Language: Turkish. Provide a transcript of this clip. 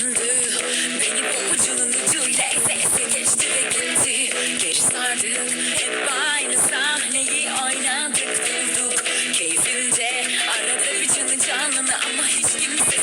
söndü Beni pabucunun ucuyla eze eze geçti ve gitti. Geri sardık. Hep aynı sahneyi oynadık durduk. Keyfinde arada bir canı canını ama hiç kimse